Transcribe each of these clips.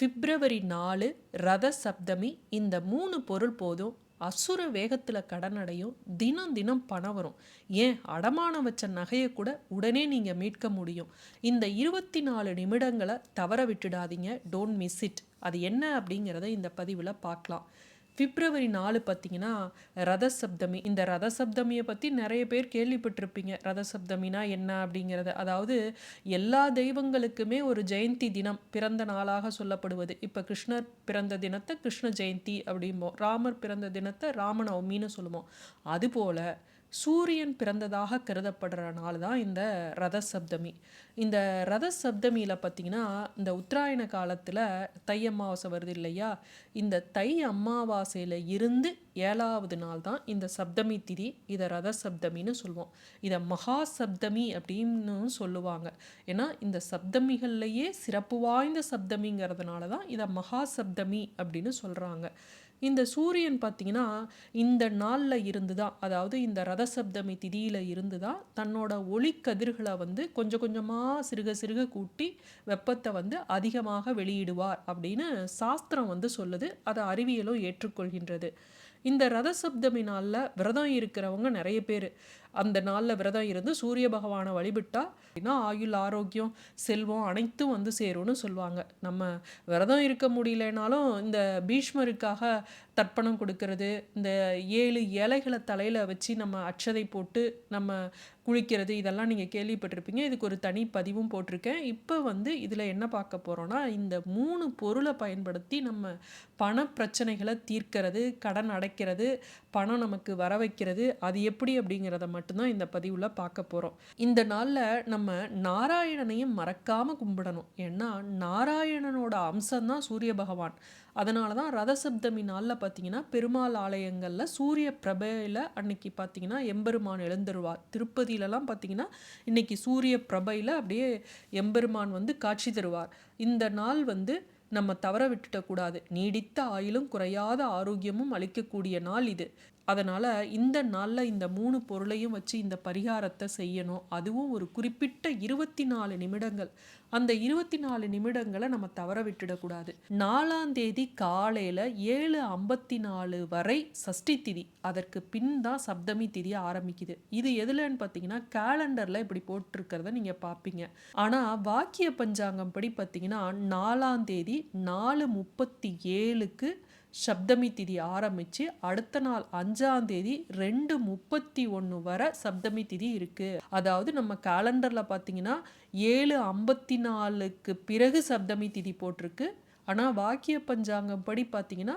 பிப்ரவரி நாலு ரத சப்தமி. இந்த மூணு பொருள் போதும். அசுர வேகத்தில் கடன் அடையும். தினம் தினம் பணம் வரும். ஏன்? அடமானம் வச்ச நகையை கூட உடனே நீங்கள் மீட்க முடியும். இந்த இருபத்தி நாலு நிமிடங்களை தவற விட்டுடாதீங்க. டோன்ட் மிஸ் இட் அது என்ன அப்படிங்கிறத இந்த பதிவில் பார்க்கலாம். பிப்ரவரி நாலு பார்த்தீங்கன்னா ரத சப்தமி இந்த ரத சப்தமியை பற்றி நிறைய பேர் கேள்விப்பட்டிருப்பீங்க. ரத சப்தமினா என்ன அப்படிங்கிறத. அதாவது எல்லா தெய்வங்களுக்குமே ஒரு ஜெயந்தி தினம் பிறந்த நாளாக சொல்லப்படுவது. இப்போ கிருஷ்ணர் பிறந்த தினத்தை கிருஷ்ண ஜெயந்தி அப்படிம்போம். ராமர் பிறந்த தினத்தை ராமநவமின்னு சொல்லுவோம் அதுபோல் சூரியன் பிறந்ததாக கருதப்படுற நாள் தான் இந்த ரத சப்தமி இந்த ரத சப்தமியில் பார்த்திங்கன்னா இந்த உத்தராயண காலத்தில் தை அமாவாசை வருது இல்லையா? இந்த தை அமாவாசையில் இருந்து ஏழாவது நாள் தான் இந்த சப்தமி திதி இதை ரத சப்தமின்னு சொல்லுவோம். இதை மகா சப்தமி அப்படின்னு சொல்லுவாங்க. ஏன்னா இந்த சப்தமிகள்லையே சிறப்பு வாய்ந்த சப்தமிங்கிறதுனால தான் இதை மகா சப்தமி அப்படின்னு சொல்கிறாங்க இந்த சூரியன் பார்த்தீங்கன்னா இந்த நாளில் இருந்து தான் அதாவது இந்த ரதசப்தமி திதியில் இருந்து தான் தன்னோட ஒளிக்கதிர்களை வந்து கொஞ்சம் கொஞ்சமாக சிறுக சிறுக கூட்டி வெப்பத்தை வந்து அதிகமாக வெளியிடுவார் அப்படின்னு சாஸ்திரம் வந்து சொல்லுது. அதை அறிவியலும் ஏற்றுக்கொள்கின்றது. இந்த ரத சப்தமி நாளில் விரதம் இருக்கிறவங்க நிறைய பேர். அந்த நாளில் விரதம் இருந்து சூரிய பகவானை வழிபட்டா அப்படின்னா ஆயுள் ஆரோக்கியம் செல்வம் அனைத்தும் வந்து சேரும்னு சொல்லுவாங்க. நம்ம விரதம் இருக்க முடியலனாலும் இந்த பீஷ்மருக்காக தர்ப்பணம் கொடுக்கறது இந்த ஏழு இலைகளை தலையில் வச்சு நம்ம அச்சதை போட்டு நம்ம குளிக்கிறது இதெல்லாம் நீங்கள் கேள்விப்பட்டிருப்பீங்க. இதுக்கு ஒரு தனி பதிவும் போட்டிருக்கேன். இப்போ வந்து இதில் என்ன பார்க்க போகிறோன்னா இந்த மூணு பொருளை பயன்படுத்தி நம்ம பண பிரச்சனைகளை தீர்க்கிறது கடன் அடைக்கிறது பணம் நமக்கு வர வைக்கிறது அது எப்படி அப்படிங்கிறத மட்டும்தான் இந்த பதிவில் பார்க்க போகிறோம் இந்த நாளில் நம்ம நாராயணனையும் மறக்காமல் கும்பிடணும். ஏன்னா நாராயணனோட அம்சம்தான் சூரிய பகவான். அதனால தான் ரதசப்தமி நாளில் பார்த்தீங்கன்னா பெருமாள் ஆலயங்களில் சூரிய பிரபையில் அன்னைக்கு பார்த்தீங்கன்னா எம்பெருமான் எழுந்துருவார். திருப்பதியிலலாம் பார்த்தீங்கன்னா இன்னைக்கு சூரிய பிரபையில் அப்படியே எம்பெருமான் வந்து காட்சி தருவார். இந்த நாள் வந்து நம்ம தவற விட்டுட்டக்கூடாது நீடித்த ஆயிலும் குறையாத ஆரோக்கியமும் அளிக்கக்கூடிய நாள் இது. அதனால் இந்த நாளில் இந்த மூணு பொருளையும் வச்சு இந்த பரிகாரத்தை செய்யணும். அதுவும் ஒரு குறிப்பிட்ட இருபத்தி நாலு நிமிடங்கள். அந்த இருபத்தி நாலு நிமிடங்களை நம்ம தவற விட்டுடக்கூடாது. நாலாம் தேதி காலையில் ஏழு ஐம்பத்தி நாலு வரை சஷ்டி திதி. அதற்கு பின் தான் சப்தமி திதி ஆரம்பிக்குது. இது எதுலன்னு பார்த்தீங்கன்னா கேலண்டரில் இப்படி போட்டிருக்கிறத நீங்கள் பார்ப்பீங்க. ஆனால் வாக்கிய பஞ்சாங்கம் படி பார்த்தீங்கன்னா நாலாம் தேதி நாலு முப்பத்தி ஏழுக்கு சப்தமி திதி ஆரம்பித்து அடுத்த நாள் அஞ்சாம் தேதி ரெண்டு முப்பத்தி ஒன்று வரை சப்தமி திதி இருக்குது அதாவது நம்ம கேலண்டரில் பார்த்தீங்கன்னா ஏழு ஐம்பத்தி நாலுக்கு பிறகு சப்தமி திதி போட்டிருக்கு. ஆனால் வாக்கிய பஞ்சாங்கம் படி பார்த்தீங்கன்னா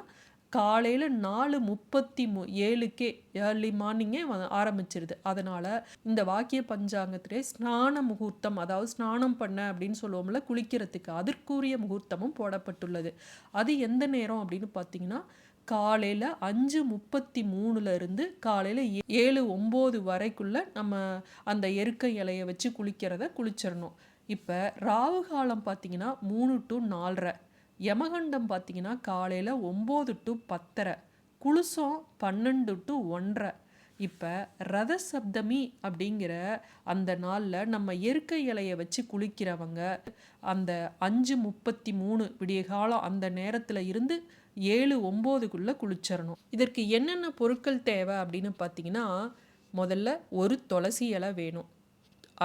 காலையில் நாலு முப்பத்தி மு ஏழுக்கே ஏர்லி மார்னிங்கே ஆரம்பிச்சிருது. அதனால் இந்த வாக்கிய பஞ்சாங்கத்திலே ஸ்நான முகூர்த்தம் அதாவது ஸ்நானம் பண்ண அப்படின்னு சொல்லுவோம்ல குளிக்கிறதுக்கு அதற்குரிய முகூர்த்தமும் போடப்பட்டுள்ளது. அது எந்த நேரம் அப்படின்னு பார்த்தீங்கன்னா காலையில் அஞ்சு முப்பத்தி மூணுலேருந்து காலையில் ஏழு ஒம்பது வரைக்குள்ளே நம்ம அந்த எருக்க இலையை வச்சு குளிக்கிறத குளிச்சிடணும் இப்போ ராவு காலம் பார்த்தீங்கன்னா மூணு டு நாலரை. யமகண்டம் பார்த்தீங்கன்னா காலையில் ஒம்பது டு பத்தரை குளுசம் பன்னெண்டு டு ஒன்றரை. இப்போ ரத சப்தமி அப்படிங்கிற அந்த நாளில் நம்ம இயற்கை இலையை வச்சு குளிக்கிறவங்க அந்த அஞ்சு முப்பத்தி மூணு விடிய காலம் அந்த நேரத்தில் இருந்து ஏழு ஒம்போதுக்குள்ளே குளிச்சிடணும் இதற்கு என்னென்ன பொருட்கள் தேவை அப்படின்னு பார்த்தீங்கன்னா முதல்ல ஒரு துளசி இலை வேணும்.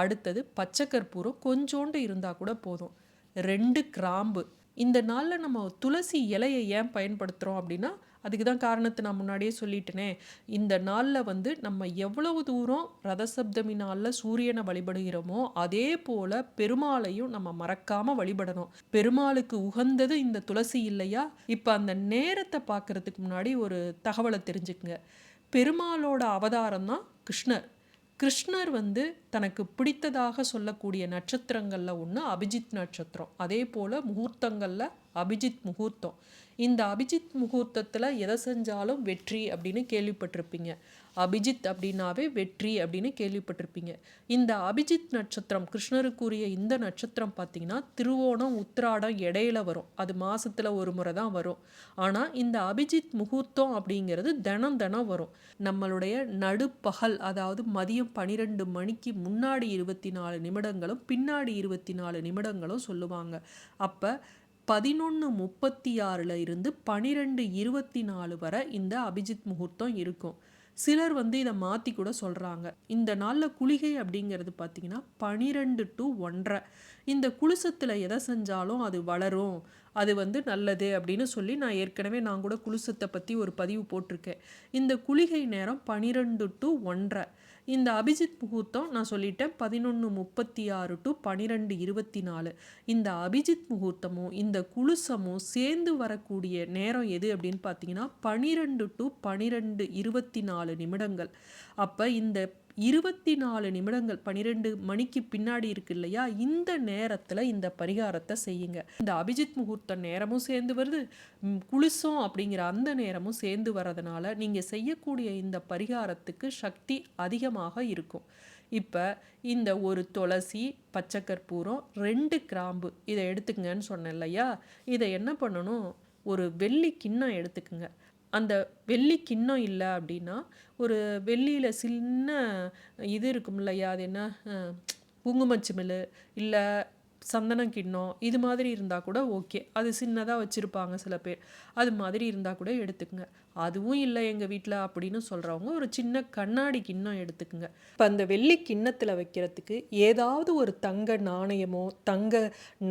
அடுத்தது பச்சை கற்பூரம் கொஞ்சோண்டு இருந்தால் கூட போதும். ரெண்டு கிராம்பு இந்த நாளில் நம்ம துளசி இலையை ஏன் பயன்படுத்துகிறோம் அப்படின்னா அதுக்கு தான் காரணத்தை நான் முன்னாடியே சொல்லிட்டேனே. இந்த நாளில் வந்து நம்ம எவ்வளவு தூரம் ரதசப்தமி நாளில் சூரியனை வழிபடுகிறோமோ அதே போல் பெருமாளையும் நம்ம மறக்காமல் வழிபடணும். பெருமாளுக்கு உகந்தது இந்த துளசி இல்லையா? இப்போ அந்த நேரத்தை பார்க்குறதுக்கு முன்னாடி ஒரு தகவலை தெரிஞ்சுக்குங்க. பெருமாளோட அவதாரம் தான் கிருஷ்ணர். கிருஷ்ணர் வந்து தனக்கு பிடித்ததாக சொல்லக்கூடிய நட்சத்திரங்களில் ஒன்று அபிஜித் நட்சத்திரம். அதே போல் முகூர்த்தங்களில் அபிஜித் முகூர்த்தம். இந்த அபிஜித் முகூர்த்தத்தில் எதை செஞ்சாலும் வெற்றி அப்படின்னு கேள்விப்பட்டிருப்பீங்க. அபிஜித் அப்படின்னாவே வெற்றி அப்படின்னு கேள்விப்பட்டிருப்பீங்க. இந்த அபிஜித் நட்சத்திரம் கிருஷ்ணருக்குரிய இந்த நட்சத்திரம் பார்த்தீங்கன்னா திருவோணம் உத்திராடம் இடையில வரும். அது மாதத்தில் ஒரு முறை தான் வரும். ஆனால் இந்த அபிஜித் முகூர்த்தம் அப்படிங்கிறது தினம் தினம் வரும். நம்மளுடைய நடுப்பகல் அதாவது மதியம் பன்னிரெண்டு மணிக்கு முன்னாடி இருபத்தி நாலு நிமிடங்களும் பின்னாடி இருபத்தி நாலு நிமிடங்களும் சொல்லுவாங்க. அப்போ பதினொன்று முப்பத்தி ஆறில் இருந்து பனிரெண்டு இருபத்தி நாலு வரை இந்த அபிஜித் முகூர்த்தம் இருக்கும். சிலர் வந்து இதை மாற்றி கூட சொல்கிறாங்க இந்த நாளில் குளிகை அப்படிங்கிறது பார்த்திங்கன்னா பனிரெண்டு டு ஒன்றரை இந்த குலுசத்தில் எதை செஞ்சாலும் அது வளரும். அது வந்து நல்லது அப்படின்னு சொல்லி நான் ஏற்கனவே நான் கூட குலுசத்தை பற்றி ஒரு பதிவு போட்டிருக்கேன். இந்த குளிகை நேரம் பனிரெண்டு டு ஒன்றரை இந்த அபிஜித் முகூர்த்தம் நான் சொல்லிட்டேன் பதினொன்று முப்பத்தி ஆறு டு பனிரெண்டு இருபத்தி நாலு இந்த அபிஜித் முகூர்த்தமும் இந்த குலுசமும் சேர்ந்து வரக்கூடிய நேரம் எது அப்படின்னு பார்த்தீங்கன்னா பனிரெண்டு டு பனிரெண்டு இருபத்தி நாலு நிமிடங்கள். அப்போ இந்த இருபத்தி நாலு நிமிடங்கள் பன்னிரெண்டு மணிக்கு பின்னாடி இருக்கு இல்லையா? இந்த நேரத்தில் இந்த பரிகாரத்தை செய்யுங்க. இந்த அபிஜித் முகூர்த்த நேரமும் சேர்ந்து வருது. குளிசம் அப்படிங்கிற அந்த நேரமும் சேர்ந்து வர்றதுனால நீங்கள் செய்யக்கூடிய இந்த பரிகாரத்துக்கு சக்தி அதிகமாக இருக்கும். இப்போ இந்த ஒரு துளசி பச்சை கற்பூரம் ரெண்டு கிராம்பு இதை எடுத்துக்கங்கன்னு சொன்னேன் இல்லையா? இதை என்ன பண்ணணும்? ஒரு வெள்ளி கிண்ணம் எடுத்துக்குங்க. அந்த வெள்ளி கிண்ணம் இல்லை அப்படின்னா ஒரு வெள்ளியில் சின்ன இது இருக்கும் இல்லையா அது என்ன? குங்குமச்சிமிழ் இல்லை சந்தன கிண்ணம் இது மாதிரி இருந்தால் கூட ஓகே. அது சின்னதாக வச்சுருப்பாங்க சில பேர். அது மாதிரி இருந்தால் கூட எடுத்துக்கங்க. அதுவும் இல்லை எங்கள் வீட்டில் அப்படின்னு சொல்கிறவங்க ஒரு சின்ன கண்ணாடி கிண்ணம் எடுத்துக்குங்க. இப்போ அந்த வெள்ளி கிண்ணத்தில் வைக்கிறதுக்கு ஏதாவது ஒரு தங்க நாணயமோ தங்க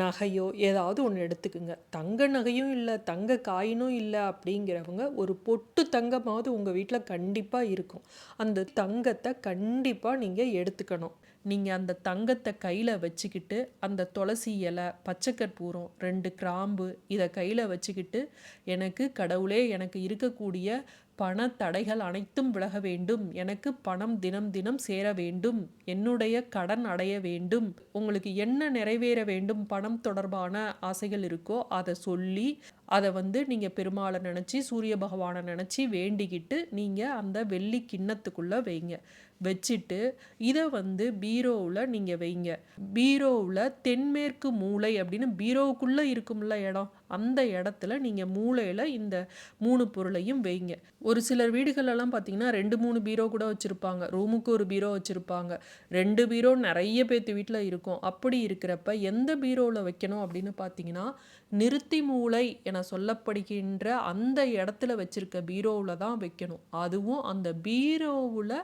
நகையோ ஏதாவது ஒன்று எடுத்துக்குங்க. தங்க நகையும் இல்லை தங்க காயினும் இல்லை அப்படிங்கிறவங்க ஒரு பொட்டு தங்கமாவது உங்கள் வீட்டில் கண்டிப்பாக இருக்கும். அந்த தங்கத்தை கண்டிப்பாக நீங்கள் எடுத்துக்கணும். நீங்கள் அந்த தங்கத்தை கையில் வச்சுக்கிட்டு அந்த துளசி இலை பச்சைக்கற்பூரம் ரெண்டு கிராம்பு இதை கையில் வச்சுக்கிட்டு எனக்கு கடவுளே எனக்கு இருக்கக்கூடிய பண தடைகள் அனைத்தும் விலக வேண்டும். எனக்கு பணம் தினம் தினம் சேர வேண்டும். என்னுடைய கடன் அடைய வேண்டும். உங்களுக்கு என்ன நிறைவேற வேண்டும்? பணம் தொடர்பான ஆசைகள் இருக்கோ அதை சொல்லி அதை வந்து நீங்கள் பெருமாளை நினச்சி சூரிய பகவானை நினச்சி வேண்டிக்கிட்டு நீங்கள் அந்த வெள்ளி கிண்ணத்துக்குள்ளே வைங்க. வச்சுட்டு இதை வந்து பீரோவில் நீங்கள் வைங்க. பீரோவில் தென்மேற்கு மூளை அப்படின்னு பீரோவுக்குள்ளே இருக்கும்ல இடம். அந்த இடத்துல நீங்கள் மூளையில் இந்த மூணு பொருளையும் வைங்க. ஒரு சிலர் வீடுகளெல்லாம் பார்த்தீங்கன்னா ரெண்டு மூணு பீரோ கூட வச்சுருப்பாங்க. ரூமுக்கு ஒரு பீரோ வச்சுருப்பாங்க. ரெண்டு பீரோ நிறைய பேர்த்து வீட்டில் இருக்கும். அப்படி இருக்கிறப்ப எந்த பீரோவில் வைக்கணும் அப்படின்னு பார்த்தீங்கன்னா நிறுத்தி மூளை என சொல்லப்படுகின்ற அந்த இடத்துல வச்சுருக்க பீரோவில் தான் வைக்கணும். அதுவும் அந்த பீரோவில்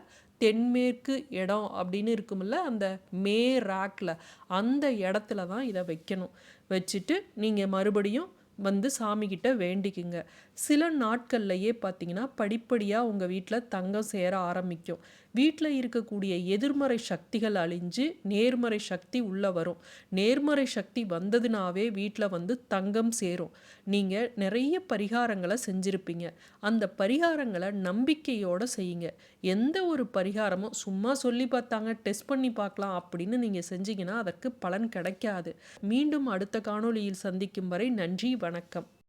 தென்மேற்கு இடம் அப்படின்னு இருக்குமில்ல அந்த மே ரேக்கில் அந்த இடத்துல தான் இதை வைக்கணும். வச்சுட்டு நீங்கள் மறுபடியும் வந்து சாமிக்கிட்ட வேண்டிக்குங்க. சில நாட்கள்லையே பார்த்தீங்கன்னா படிப்படியாக உங்கள் வீட்டில் தங்கம் சேர ஆரம்பிக்கும். வீட்டில் இருக்கக்கூடிய எதிர்மறை சக்திகள் அழிஞ்சு நேர்மறை சக்தி உள்ளே வரும். நேர்மறை சக்தி வந்ததுனாவே வீட்டில் வந்து தங்கம் சேரும். நீங்கள் நிறைய பரிகாரங்களை செஞ்சுருப்பீங்க. அந்த பரிகாரங்களை நம்பிக்கையோடு செய்யுங்க. எந்த ஒரு பரிகாரமும் சும்மா சொல்லி பார்த்தாங்க டெஸ்ட் பண்ணி பார்க்கலாம் அப்படின்னு நீங்கள் செஞ்சீங்கன்னா அதற்கு பலன் கிடைக்காது. மீண்டும் அடுத்த காணொளியில் சந்திக்கும் வரை நன்றி வணக்கம்.